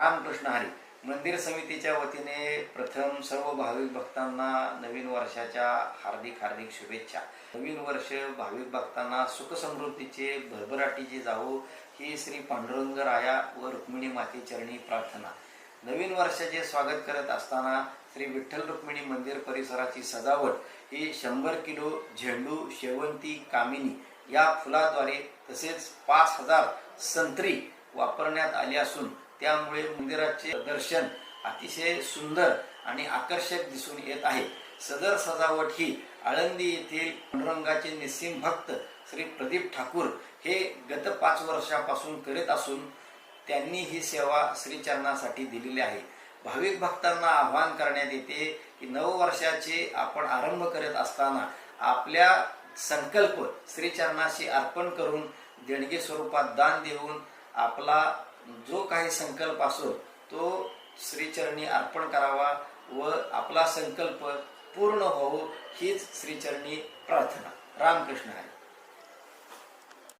रामकृष्ण हरी. मंदिर समितीच्या वतीने प्रथम सर्व भाविक भक्तांना नवीन वर्षाच्या हार्दिक हार्दिक शुभेच्छा. नवीन वर्ष भाविक भक्तांना सुख समृद्धीचे भरभराटीचे जावो ही श्री पांडुरंग राया व रुक्मिणी माते चरणी प्रार्थना. नवीन वर्षाचे स्वागत करत असताना श्री विठ्ठल रुक्मिणी मंदिर परिसराची सजावट ही शंभर किलो झेंडू शेवंती कामिनी या फुलाद्वारे तसेच पाच हजार संत्री वापरण्यात आली असून त्यामुळे मंदिराचे दर्शन अतिशय सुंदर आणि आकर्षक दिसून येत आहे. सदर सजावट ही आळंदी येथील पांडुरंगाचे निस्सिम भक्त श्री प्रदीप ठाकूर हे गत पाच वर्षापासून करीत असून त्यांनी ही सेवा श्रीचरणासाठी दिलेली आहे. भाविक भक्तांना आवाहन करण्यात येते की नववर्षाचे आपण आरंभ करत असताना आपल्या संकल्प श्रीचरणाशी अर्पण करून देणगी स्वरूपात दान देऊन आपला जो काही संकल्प असो तो श्रीचरणी अर्पण करावा व आपला संकल्प पूर्ण होवो हीच श्रीचरणी प्रार्थना. रामकृष्ण आहे